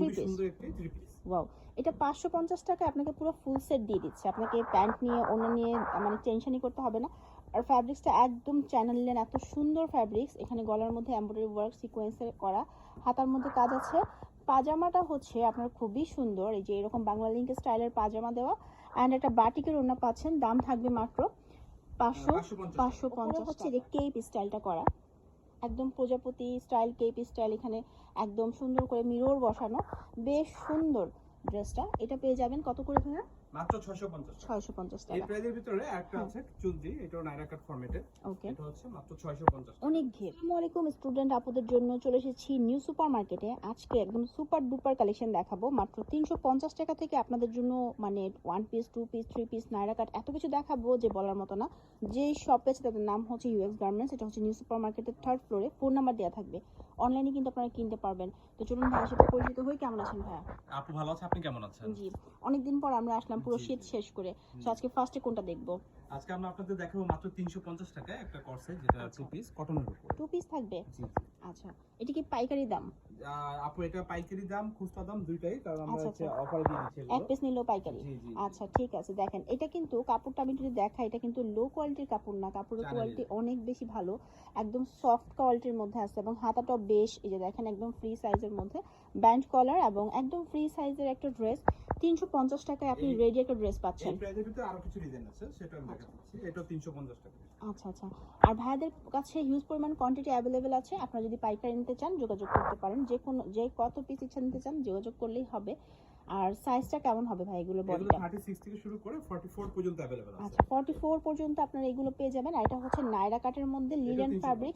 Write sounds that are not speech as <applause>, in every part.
Three piece wow এটা পাঁচশো পঞ্চাশ টাকা আপনাকে পুরো ফুল সেট দিয়ে দিচ্ছে। আপনাকে প্যান্ট নিয়ে অন্য নিয়ে মানে টেনশনই করতে হবে না। আর ফ্যাব্রিক্সটা একদম চ্যানেল লেন এত সুন্দর ফ্যাব্রিক্স এখানে গলার মধ্যে এমব্রয়ডারি ওয়ার্ক সিকোয়েন্সের করা। হাতার মধ্যে কাজ আছে। পাজামাটা হচ্ছে আপনার খুবই সুন্দর। এই যে এরকম বাংলা লিঙ্ক স্টাইলের পাজামা দেওয়া। অ্যান্ড একটা বাটিকের ওড়না পাচ্ছেন। দাম থাকবে মাত্র পাঁচশো পাঁচশো পঞ্চাশ পাঁচশো পঞ্চাশ হচ্ছে যে কেপ স্টাইলটা করা। একদম প্রজাপতি স্টাইল কেপ স্টাইল এখানে একদম সুন্দর করে মিরর বসানো, বেশ সুন্দর ড্রেসটা এটা পেয়ে যাবেন কত করে ভাইয়া? মাত্র এই প্রাইজের ভিতরে একটা হ্যাঁ। আছে চুলজি এটাও নাইরা কাট ফরম্যাটে এটা হচ্ছে মাত্র ছয়শো পঞ্চাশ অনেক ঘের। আসসালামু আলাইকুম স্টুডেন্ট আপুদের জন্য চলে এসেছি নিউ সুপার মার্কেটে আজকে একদম সুপার ডুপার কালেকশন দেখাবো। মাত্র তিনশো পঞ্চাশ টাকা থেকে আপনাদের জন্য মানে one piece two piece three piece Naira cut এত কিছু দেখাবো যে বলার মতো না। যে শপে আছে তাদের নাম হচ্ছে ইউএক্স গার্মেন্টস এটা হচ্ছে নিউ থার্ড ফ্লোরে ফোন নাম্বার দেওয়া থাকবে। অনলাইনে কিন্তু আপনারা কিনতে পারবেন। তো চলুন ভাইয়ের সাথে পরিচিত হই। কেমন আছেন ভাইয়া? আপু ভালো আছে? আপনি কেমন আছেন? জি। অনেকদিন পর আমরা আসলাম পুরো শীত শেষ করে। তো আজকে ফার্স্টে কোনটা দেখব? আজকে আমরা আপনাদের দেখাবো মাত্র তিনশো পঞ্চাশ টাকায় একটা কর্সেট যেটা। টু পিস কটনের উপর। টু পিস থাকবে? জি। আচ্ছা এটা কি পাইকারি দাম? আপু এটা পাইকারি দাম খুচরা দাম দুইটাই কারণ আমরা আচ্ছা, হচ্ছে আচ্ছা। অফারে দিয়ে দিচ্ছি এক পিস নিলেও পাইকারি? আচ্ছা ঠিক আছে দেখেন এটা কিন্তু কাপড়টা আমি যদি দেখাই এটা কিন্তু লো কোয়ালিটির কাপড় না কাপড়ের কোয়ালিটি অনেক বেশি ভালো একদম সফট কোয়ালিটির মধ্যে আছে এবং হাতাটাও বেশ এই যে দেখেন একদম ফ্রি সাইজের মধ্যে ব্যান্ড কলার এবং একদম ফ্রি সাইজের একটা ড্রেস তিনশো পঞ্চাশ টাকায় আপনি রেডি একটা ড্রেস পাচ্ছেন। আরও কিছু ডিজাইন আছে সেটা আমি দেখাচ্ছি এটা তিনশো পঞ্চাশ টাকা আচ্ছা আচ্ছা। আর ভাইয়াদের কাছে হিউজ পরিমাণ কোয়ান্টিটি অ্যাভেলেবেল আছে আপনারা যদি পাইকারি নিতে চান যোগাযোগ করতে পারেন। যে কোনো যে কত পিস ইচ্ছা নিতে চান যোগাযোগ করলেই হবে। আর সাইজটা কেমন হবে ভাই এগুলো বডিটা? থার্টি সিক্স থেকে শুরু করে ফর্টি ফোর পর্যন্ত অ্যাভেলেবেল আছে। আচ্ছা ফর্টি ফোর পর্যন্ত আপনারা এগুলো পেয়ে যাবেন। আর এটা হচ্ছে নাইরা কাটের মধ্যে লিলেন 350 ফ্যাব্রিক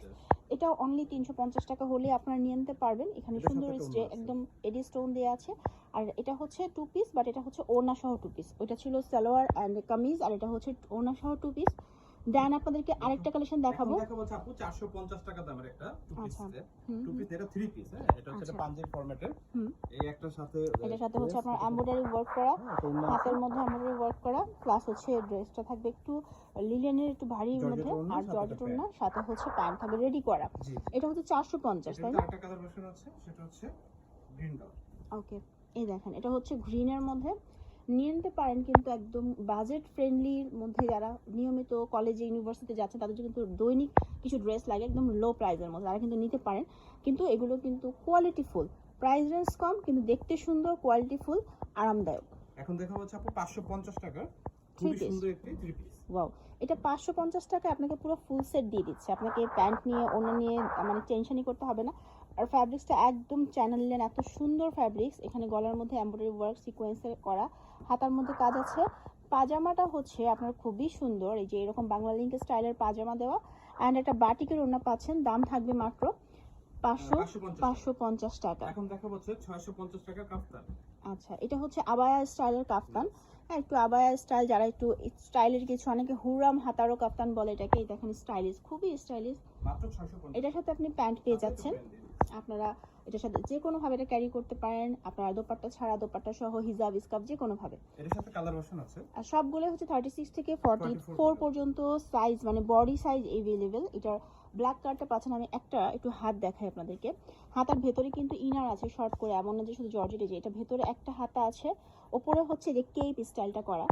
এটা অনলি তিনশো পঞ্চাশ টাকা হলে আপনারা নিয়ে নিতে পারবেন। এখানে সুন্দর স্টে একদম এডি স্টোন দেওয়া আছে। আর এটা হচ্ছে টু পিস বাট এটা হচ্ছে ওড়না সহ টু পিস ওইটা ছিল সালোয়ার অ্যান্ড কামিজ আর এটা হচ্ছে ওড়না সহ টু পিস দেন আপনাদেরকে আরেকটা কালেকশন দেখাবো। দেখাবো আপু চারশো পঞ্চাশ টাকা দামের একটা টু পিস টু পিস এটা থ্রি পিস হ্যাঁ? এটা হচ্ছে আচ্ছা। পাঞ্জাবি ফরম্যাটের এই একটার সাথে এটার সাথে হচ্ছে আপনার এমব্রয়ডারি ওয়ার্ক করা। একটা। হাতের মধ্যে এমব্রয়ডারি ওয়ার্ক করা প্লাস হচ্ছে ড্রেসটা থাকবে একটু লিলেনের একটু ভারী মধ্যে। আর জর্জেট একটা সাথে হচ্ছে প্যান্ট থাকবে রেডি করা। এটা হচ্ছে চারশো পঞ্চাশ এটার তাই না? আরেকটা কালার ভার্সন আছে সেটা হচ্ছে গ্রিন কালার ওকে এই দেখেন এটা হচ্ছে গ্রিনের মধ্যে। নিয়ে নিতে পারেন কিন্তু একদম বাজেট ফ্রেন্ডলির মধ্যে যারা নিয়মিত কলেজে ইউনিভার্সিটিতে যাচ্ছে তাদের জন্য কিন্তু দৈনিক কিছু ড্রেস লাগে একদম লো প্রাইসের মধ্যে। তারা কিন্তু নিতে পারেন। কিন্তু এগুলো কিন্তু কোয়ালিটি ফুল প্রাইস রেঞ্জ কম কিন্তু দেখতে সুন্দর কোয়ালিটি ফুল আরামদায়ক। এখন দেখা হচ্ছে আপু পাঁচশো পঞ্চাশ টাকার খুবই সুন্দর একটি থ্রি পিস ওয়াও এটা পাঁচশো পঞ্চাশ টাকা আপনাকে পুরো ফুল সেট দিয়ে দিচ্ছে। আপনাকে প্যান্ট নিয়ে অন্য নিয়ে মানে টেনশনই করতে হবে না। আর ফ্যাব্রিক্সটা একদম চ্যানেল লেন এত সুন্দর ফ্যাব্রিক্স এখানে গলার মধ্যে এমব্রয়ডারি ওয়ার্ক সিকোয়েন্সের করা। হাতার মধ্যে কাজ আছে। পাজামাটা হচ্ছে আপনার খুবই সুন্দর। এই যে এরকম বাংলা লিঙ্ক স্টাইলের পাজামা দেওয়া। অ্যান্ড একটা বাটিকের ওড়না পাচ্ছেন দাম থাকবে মাত্র পাঁচশো পাঁচশো পঞ্চাশ পাঁচশো টাকা। এখন দেখা হচ্ছে ছয়শো পঞ্চাশ টাকা কাফতান। আচ্ছা এটা হচ্ছে আবায়া স্টাইলের কাফতান। হ্যাঁ একটু আবায়া স্টাইল যারা একটু স্টাইলের কিছু অনেকে হুরাম হাতারো কাফতান বলে এটাকে। দেখেন স্টাইলিশ খুবই স্টাইলিশ এটার সাথে আপনি প্যান্ট পেয়ে যাচ্ছেন। আপনারা এটার সাথে যে কোনো ভাবে এটা ক্যারি করতে পারেন। আপনার দোপাট্টা ছাড়া দোপাট্টা সহ হিজাব স্কার্ফ যে কোনো ভাবে এর সাথে কালার ভার্সন আছে? আর সবগুলো হচ্ছে থার্টি সিক্স থেকে ফর্টি 44 ফোর পর্যন্ত। সাইজ মানে বডি সাইজ এভেলেবেল এটার ব্ল্যাক কালারটা পাচ্ছেন আমি একটা একটু হাত দেখাই আপনাদেরকে। হাতার ভেতরে কিন্তু ইনার আছে শর্ট করে এমন না যে শুধু জর্জেটে যে এটা ভেতরে একটা হাতা আছে। ওপরে হচ্ছে যে কেপ স্টাইলটা করা।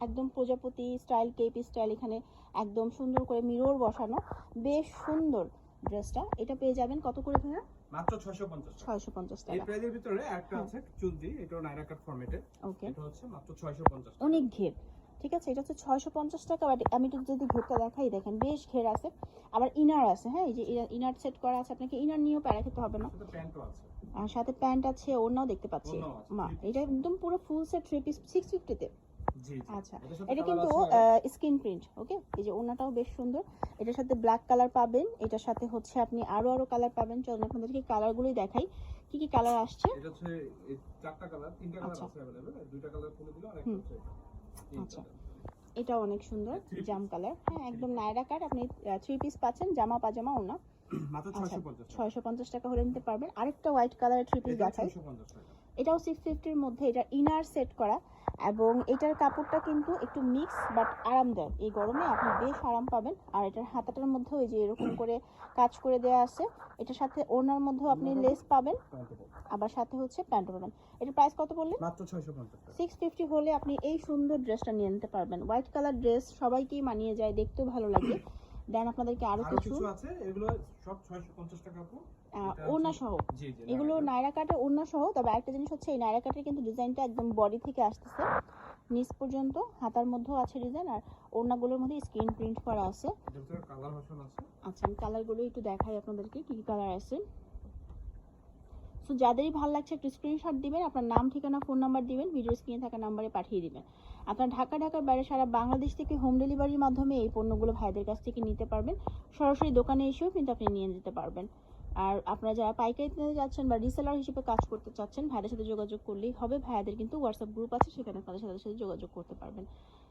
একদম প্রজাপতি স্টাইল কেপ স্টাইল এখানে একদম সুন্দর করে মিরর বসানো। বেশ সুন্দর। ড্রেসটা এটা পেয়ে যাবেন কত করে ভাইয়া? মাত্র ছয়শো পঞ্চাশ টাকা। এই প্রাইজের ভিতরে একটা হ্যাঁ। আছে চুলজি এটাও নাইরা কাট ফরম্যাটে ওকে। এটা হচ্ছে মাত্র ছয়শো পঞ্চাশ অনেক ঘের। ঠিক আছে? এটা হচ্ছে ছয়শো পঞ্চাশ টাকা বাট আমি একটু যদি ঘেরটা দেখাই দেখেন বেশ ঘের আছে। আবার ইনার আছে হ্যাঁ? এই যে ইনার সেট করা আছে আপনাকে ইনার নিয়েও প্যারা খেতে হবে না। প্যান্টও আছে। আর সাথে প্যান্ট আছে ওড়নাও দেখতে পাচ্ছি। মা এটা একদম পুরো full set three piece six ফিফটিতে জি জি আচ্ছা এটার সাথে এটা colour কিন্তু আছে স্কিন প্রিন্ট ওকে এই যে ওড়নাটাও বেশ সুন্দর এটার সাথে ব্ল্যাক কালার পাবেন এটার সাথে হচ্ছে আপনি আরো আরো কালার পাবেন চলুন আপনাদেরকে কালারগুলোই দেখাই কি কি কালার আসছে এটা হচ্ছে এই চারটা কালার তিনটা কালার আচ্ছা। আছে अवेलेबल দুইটা কালার খুলে দিলে আর একটা হুম। হচ্ছে এটা তিন আচ্ছা। colour। এটা অনেক সুন্দর Three piece। জাম কালার হ্যাঁ একদম নায়রা কাট আপনি থ্রি পিস পাচ্ছেন জামা পাজামা ওড়না <clears throat> মাত্র আচ্ছা ছয়শো পঞ্চাশ টাকা ছয়শো পঞ্চাশ টাকা হলে নিতে পারবেন আরেকটা হোয়াইট কালারের থ্রি পিস এটা দেখাই ছয়শো পঞ্চাশ টাকা এটাও সিক্স ফিফটির মধ্যে এটা ইনার সেট করা এবং এটার কাপড়টা কিন্তু একটু মিক্স বাট আরামদায়ক। এই গরমে আপনি বেশ আরাম পাবেন। আর এটার হাতাটার মধ্যে ওই যে এরকম করে কাজ করে দেওয়া আছে এটার সাথে ওনার মধ্যেও আপনি লেস পাবেন। আবার সাথে হচ্ছে প্যান্টও পাবেন এটার প্রাইস কত বললেন? মাত্র ছয়শো পঞ্চাশ টাকা। সিক্স ফিফটি হলে আপনি এই সুন্দর ড্রেসটা নিয়ে নিতে পারবেন। হোয়াইট কালার ড্রেস সবাইকেই মানিয়ে যায় দেখতেও ভালো লাগে। দেন আপনাদেরকে আরও কিছু আছে এগুলো সব ছয়শো পঞ্চাশ টাকা আপু। ওনা সহ। এগুলো নায়রা কাটের ওড়না সহ তবে আরেকটা জিনিস হচ্ছে এই নায়রা কাটের কিন্তু ডিজাইনটা একদম বডি থেকে আসতেছে। নিচ পর্যন্ত হাতার মধ্যেও আছে ডিজাইন আর ওড়নাগুলোর মধ্যে স্ক্রিন প্রিন্ট করা আছে। আচ্ছা আমি কালারগুলো একটু দেখাই আপনাদেরকে কি কি কালার আছে। সো যাদেরই ভালো লাগছে একটু স্ক্রিনশট দিবেন, আপনার নাম, ঠিকানা ফোন নাম্বার দিবেন ভিডিও স্ক্রিনে থাকা নাম্বারে পাঠিয়ে দিবেন। আপনার ঢাকা, ঢাকার বাইরে সারা বাংলাদেশ থেকে হোম ডেলিভারির মাধ্যমে এই পণ্যগুলো ভাইদের কাছ থেকে নিতে পারবেন। সরাসরি দোকানে এসেও কিন্তু আপনি নিয়ে যেতে পারবেন। আর আপনারা যারা পাইকারি নিতে চাচ্ছেন বা রিসেলার হিসেবে কাজ করতে চাচ্ছেন ভাইদের সাথে যোগাযোগ করলেই হবে। ভাইয়াদের কিন্তু হোয়াটসঅ্যাপ গ্রুপ আছে সেখানে আপনাদের সাথে সাথে যোগাযোগ করতে পারবেন।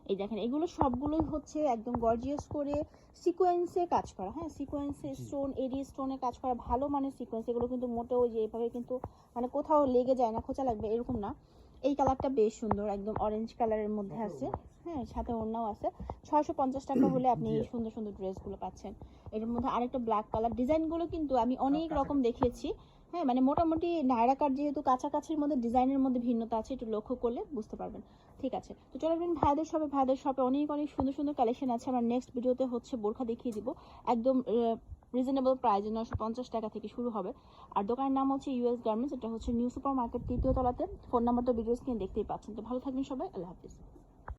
এই দেখেন এগুলো সবগুলোই হচ্ছে একদম গর্জিয়াস করে সিকোয়েন্সে কাজ করা। হ্যাঁ সিকোয়েন্সে স্টোন এডি স্টোনে কাজ করা ভালো মানে সিকোয়েন্স এগুলো কিন্তু মোটেও যে এভাবে কিন্তু মানে কোথাও লেগে যায় না খোঁচা লাগবে এরকম না। এই কালারটা বেশ সুন্দর একদম অরেঞ্জ কালারের মধ্যে আছে। হ্যাঁ সাথে ওড়নাও আছে। ছয়শো পঞ্চাশ টাকা হলে <coughs> আপনি এই সুন্দর সুন্দর ড্রেসগুলো পাচ্ছেন। এটার মধ্যে আরেকটা ব্ল্যাক কালার ডিজাইনগুলো কিন্তু আমি অনেক রকম দেখেছি হ্যাঁ মানে মোটামুটি নায়রা কাট যেহেতু কাছাকাছির মধ্যে ডিজাইনের মধ্যে ভিন্নতা আছে একটু লক্ষ্য করলে বুঝতে পারবেন। ঠিক আছে তো চলো আসবেন ভাইদের শপে ভাইদের শপে অনেক অনেক সুন্দর সুন্দর কালেকশন আছে। আমার নেক্সট ভিডিওতে হচ্ছে বোরখা দেখিয়ে দিব। একদম রিজনেবল প্রাইজে নশো পঞ্চাশ টাকা থেকে শুরু হবে। আর দোকানের নাম হচ্ছে ইউএস গার্মেন্টস এটা হচ্ছে নিউ সুপার মার্কেট তৃতীয় তলাতে। ফোন নাম্বার তো ভিডিও স্ক্রিনে দেখতেই পাচ্ছেন। তো ভালো থাকবেন সবাই, আল্লাহ হাফিজ।